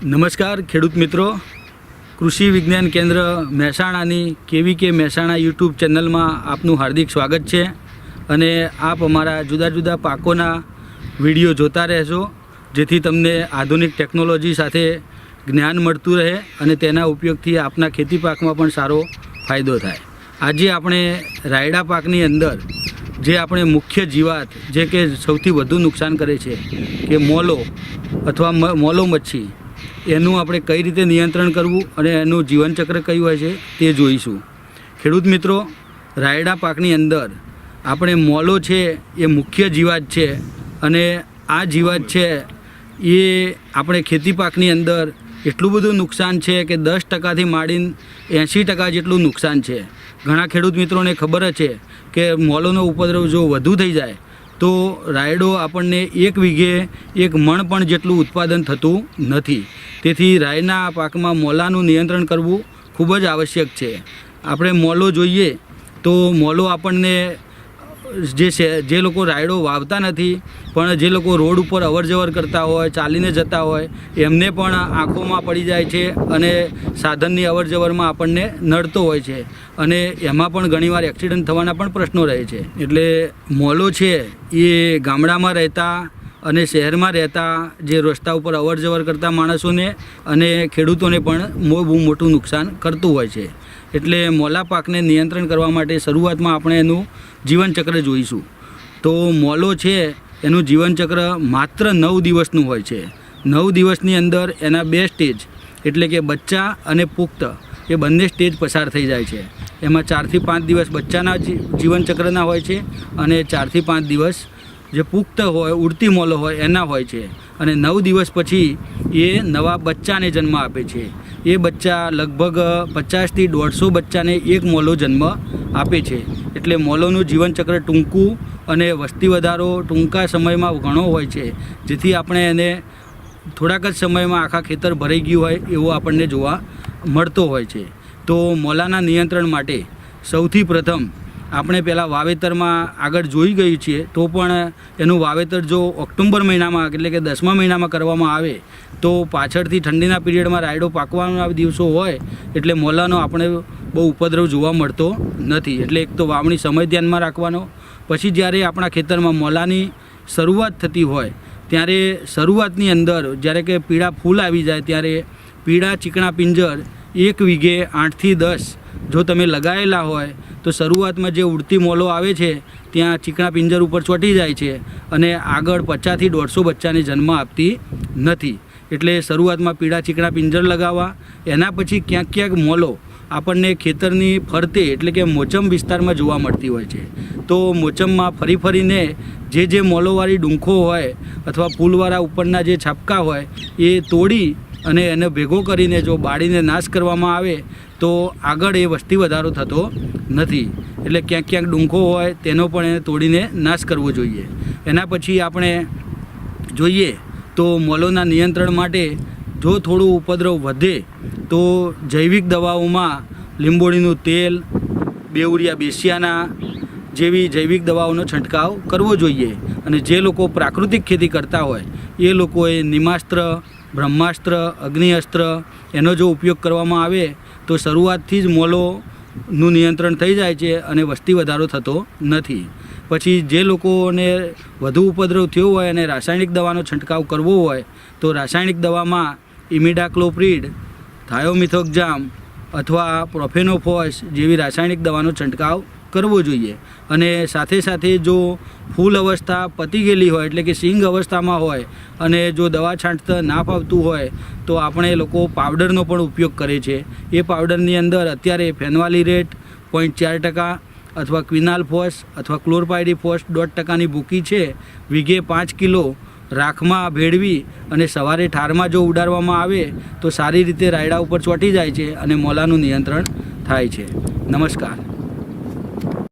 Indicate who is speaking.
Speaker 1: નમસ્કાર, ખેડૂત મિત્રો. કૃષિ વિજ્ઞાન કેન્દ્ર મહેસાણાની કેવી કે મહેસાણા યુટ્યુબ ચેનલમાં આપનું હાર્દિક સ્વાગત છે. અને આપ અમારા જુદા જુદા પાકોના વીડિયો જોતા રહેશો જેથી તમને આધુનિક ટેકનોલોજી સાથે જ્ઞાન મળતું રહે અને તેના ઉપયોગથી આપના ખેતી પાકમાં પણ સારો ફાયદો થાય. આજે આપણે રાયડા પાકની અંદર જે આપણે મુખ્ય જીવાત, જે કે સૌથી વધુ નુકસાન કરે છે, કે મોલો અથવા મોલો મચ્છી એનું આપણે કઈ રીતે નિયંત્રણ કરવું અને એનું જીવનચક્ર કયું હોય છે તે જોઈશું. ખેડૂત મિત્રો, રાયડા પાકની અંદર આપણે મોલો છે, એ મુખ્ય જીવાત છે અને આ જીવાત છે, એ આપણે ખેતી પાકની અંદર એટલું બધું નુકસાન છે કે દસ ટકાથી માંડીને એંશી ટકા જેટલું નુકસાન છે. ઘણા ખેડૂત મિત્રોને ખબર છે કે મોલોનો ઉપદ્રવ જો વધુ થઈ જાય તો રાયડો આપણને એક વીઘે એક મણ પણ જેટલું ઉત્પાદન થતું નથી. તેથી રાયના પાકમાં મોલાનું નિયંત્રણ કરવું ખૂબ જ આવશ્યક છે. આપણે મોલો જોઈએ તો મોલો આપણને જે જે લોકો રાયડો વાવતા નથી, પણ જે લોકો રોડ ઉપર અવર જવર કરતા હોય, ચાલીને જતા હોય, એમને પણ આંખોમાં પડી જાય છે અને સાધનની અવર જવરમાં આપણને નડતો હોય છે. અને એમાં પણ ઘણીવાર એક્સિડન્ટ થવાના પણ પ્રશ્નો રહે છે. એટલે મોલો છે, એ ગામડામાં રહેતા અને શહેરમાં રહેતા જે રસ્તા ઉપર અવર જવર કરતા માણસોને અને ખેડૂતોને પણ બહુ મોટું નુકસાન કરતું હોય છે. એટલે મોલા પાકને નિયંત્રણ કરવા માટે શરૂઆતમાં આપણે એનું જીવનચક્ર જોઈશું. તો મોલો છે, એનું જીવનચક્ર માત્ર નવ દિવસનું હોય છે. નવ દિવસની અંદર એના બે સ્ટેજ, એટલે કે બચ્ચા અને પુખ્ત, એ બંને સ્ટેજ પસાર થઈ જાય છે. એમાં ચારથી પાંચ દિવસ બચ્ચાના જીવનચક્રના હોય છે અને ચારથી પાંચ દિવસ જે પુખ્ત હોય, ઉડતી મોલો હોય, એના હોય છે. અને નવ દિવસ પછી એ નવા બચ્ચાને જન્મ આપે છે. એ બચ્ચા લગભગ પચાસથી દોઢસો બચ્ચાને એક મોલો જન્મ આપે છે. એટલે મોલોનું જીવનચક્ર ટૂંકું અને વસ્તી વધારો ટૂંકા સમયમાં ઘણો હોય છે. જેથી આપણે એને થોડાક જ સમયમાં આખા ખેતર ભરાઈ ગયું હોય એવો આપણને જોવા મળતો હોય છે. તો મોલાના નિયંત્રણ માટે સૌથી પ્રથમ આપણે પહેલાં વાવેતરમાં આગળ જોઈ ગયું છીએ, તો પણ એનું વાવેતર જો ઓક્ટોબર મહિનામાં, એટલે કે દસમા મહિનામાં કરવામાં આવે, તો પાછળથી ઠંડીના પીરિયડમાં રાયડો પાકવાના દિવસો હોય, એટલે મોલાનો આપણે બહુ ઉપદ્રવ જોવા મળતો નથી. એટલે એક તો વાવણી સમય ધ્યાનમાં રાખવાનો, પછી જ્યારે આપણા ખેતરમાં મોલાની શરૂઆત થતી હોય, ત્યારે શરૂઆતની અંદર જ્યારે કે પીળા ફૂલ આવી જાય, ત્યારે પીળા ચીકણા પિંજર એક વીઘે આઠથી દસ જો તમે લગાવેલા હોય, તો શરૂઆતમાં જે ઉડતી મોલો આવે છે, ત્યાં ચીકણા પિંજર ઉપર ચોંટી જાય છે અને આગળ પચાસથી દોઢસો બચ્ચાને જન્મ આપતી નથી. એટલે શરૂઆતમાં પીળા ચીકણા પિંજર લગાવવા, એના પછી ક્યાંક ક્યાંક મોલો આપણને ખેતરની ફરતે એટલે કે મોચમ વિસ્તારમાં જોવા મળતી હોય છે. તો મોચમમાં ફરી ફરીને જે જે મોલોવાળી ડુંખો હોય અથવા ફૂલવાળા ઉપરના જે છાપકા હોય, એ તોડી અને એને ભેગો કરીને જો બાળીને નાશ કરવામાં આવે, તો આગળ એ વસ્તી વધારો થતો નથી. એટલે ક્યાંક ક્યાંક ડુંખો હોય, તેનો પણ એને તોડીને નાશ કરવો જોઈએ. એના પછી આપણે જોઈએ તો મોલોના નિયંત્રણ માટે જો થોડું ઉપદ્રવ વધે, તો જૈવિક દવાઓમાં લીંબોળીનું તેલ બેવરિયા બેસિયાના જેવી જૈવિક દવાઓનો છંટકાવ કરવો જોઈએ. અને જે લોકો પ્રાકૃતિક ખેતી કરતા હોય, એ લોકોએ નિમાસ્ત્ર બ્રહ્માસ્ત્ર, અગ્નિઅસ્ત્ર એનો જો ઉપયોગ કરવામાં આવે તો શરૂઆતથી જ મોલોનું નિયંત્રણ થઈ જાય છે અને વસ્તી વધારો થતો નથી. પછી જે લોકોને વધુ ઉપદ્રવ થયો હોય અને રાસાયણિક દવાનો છંટકાવ કરવો હોય તો રાસાયણિક દવામાં ઇમિડાક્લોપ્રિડ થાયોમિથોક્જામ અથવા પ્રોફેનોફોસ જેવી રાસાયણિક દવાનો છંટકાવ કરવો જોઈએ. અને સાથે સાથે જો ફૂલ અવસ્થા પતી ગયેલી હોય, એટલે કે સિંગ અવસ્થામાં હોય, અને જો દવા છાંટતા ના ફાવતું હોય, તો આપણે લોકો પાવડરનો પણ ઉપયોગ કરે છે. એ પાવડરની અંદર અત્યારે ફેનવાલી રેટ પોઈન્ટ ચાર ટકા અથવા ક્વિનાલ ફોસ અથવા ક્લોરપાયડી ફોસ દોઢ ટકાની ભૂકી છે. વીઘે પાંચ કિલો રાખમાં ભેળવી અને સવારે ઠારમાં જો ઉડાડવામાં આવે, તો સારી રીતે રાયડા ઉપર ચોંટી જાય છે અને મોલાનું નિયંત્રણ થાય છે. નમસ્કાર.